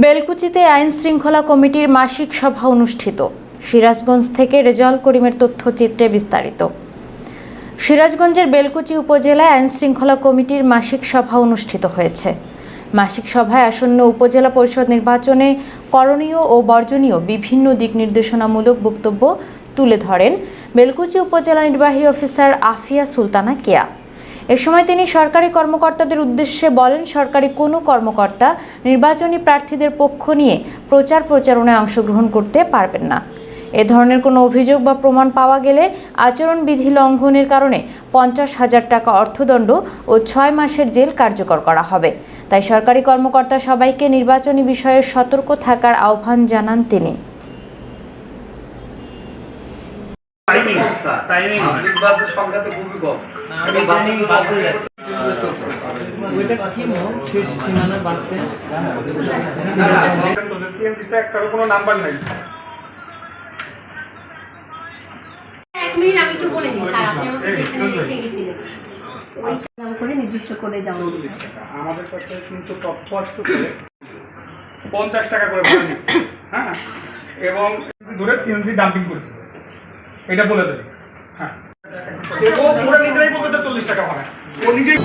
বেলকুচিতে আইন শৃঙ্খলা কমিটির মাসিক সভা অনুষ্ঠিত। সিরাজগঞ্জ থেকে রেজাউল করিমের তথ্যচিত্রে বিস্তারিত। সিরাজগঞ্জের বেলকুচি উপজেলায় আইন শৃঙ্খলা কমিটির মাসিক সভা অনুষ্ঠিত হয়েছে। মাসিক সভায় আসন্ন উপজেলা পরিষদ নির্বাচনে করণীয় ও বর্জনীয় বিভিন্ন দিক নির্দেশনামূলক বক্তব্য তুলে ধরেন বেলকুচি উপজেলা নির্বাহী অফিসার আফিয়া সুলতানা কেয়া। এ সময় তিনি সরকারি কর্মকর্তাদের উদ্দেশ্যে বলেন, সরকারি কোনো কর্মকর্তা নির্বাচনী প্রার্থীদের পক্ষ নিয়ে প্রচার প্রচারণায় অংশগ্রহণ করতে পারবেন না। এ ধরনের কোনো অভিযোগ বা প্রমাণ পাওয়া গেলে আচরণবিধি লঙ্ঘনের কারণে পঞ্চাশ হাজার টাকা অর্থদণ্ড ও ছয় মাসের জেল কার্যকর করা হবে। তাই সরকারি কর্মকর্তা সবাইকে নির্বাচনী বিষয়ে সতর্ক থাকার আহ্বান জানান তিনি। টাইমিং টাইমিং পাবলিক বাসের সংখ্যা তো খুবই কম। আমি বাসে বাসে যাচ্ছি। ওইটা কি মো শেষ সীমানা বাঁচতে না, না, একটারও কোনো নাম্বার নাই। এক মিনিট আমি একটু বলে দিই স্যার আপনি আমাকে যেখানে রেখে গেছিলেন। ওই নাম করে নির্দিষ্ট করে যেমন আমাদের কাছে কিন্তু তথ্য আসতেছে পঞ্চাশ টাকা করে ভাড়া নিচ্ছে। হ্যাঁ? এবং ধরে সিএনজি ডাম্পিং করে দেবে এটা বলে দেবে। হ্যাঁ। ও নিজেরাই বলতেছে চল্লিশ টাকা ভাড়া ও নিজেই